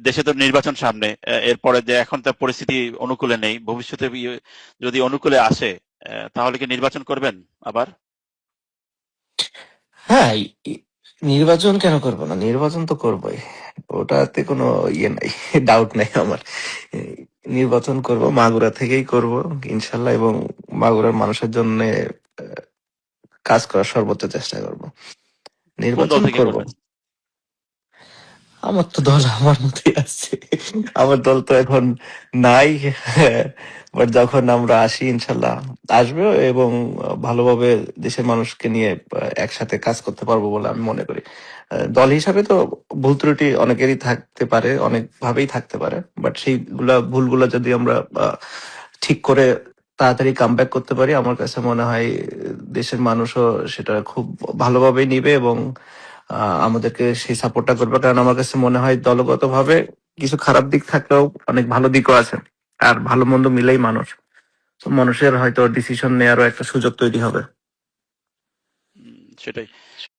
দেশে তো নির্বাচন সামনে এরপরে যে এখন তার পরিস্থিতি অনুকূলে নেই ভবিষ্যতে যদি অনুকূলে আসে তাহলে কি নির্বাচন করবেন আবার? হ্যাঁ নির্বাচন কেন করব না? নির্বাচন তো করবোই। ওটাতে কোনো ইয়ে নাই ডাউট নাই আমার। নির্বাচন করব মাগুরা থেকেই করব ইনশাল্লাহ এবং মাগুরার মানুষের জন্য কাজ করার সর্বোচ্চ চেষ্টা করব। নির্বাচন করব। আমার তো দল আমার মতোই আছে। আমার দল তো এখন নাই বাট যখন আমরা আসি, ইনশাল্লাহ আসবে এবং ভালোভাবে দেশের মানুষকে নিয়ে একসাথে কাজ করতে পারব বলে আমি মনে করি। দল হিসাবে তো ভুল ত্রুটি অনেকেরই থাকতে পারে অনেক ভাবেই থাকতে পারে বাট সেইগুলা ভুলগুলা যদি আমরা ঠিক করে তাড়াতাড়ি কামব্যাক করতে পারি, আমার কাছে মনে হয় দেশের মানুষও সেটা খুব ভালোভাবেই নিবে এবং আমাদেরকে সেই সাপোর্টটা করবে। কারণ আমার কাছে মনে হয় দলগত ভাবে কিছু খারাপ দিক থাকলেও অনেক ভালো দিকও আছে। আর ভালো মন্দ মিলেই মানুষ। তো মানুষের হয়তো ডিসিশন নেওয়ারও একটা সুযোগ তৈরি হবে। সেটাই।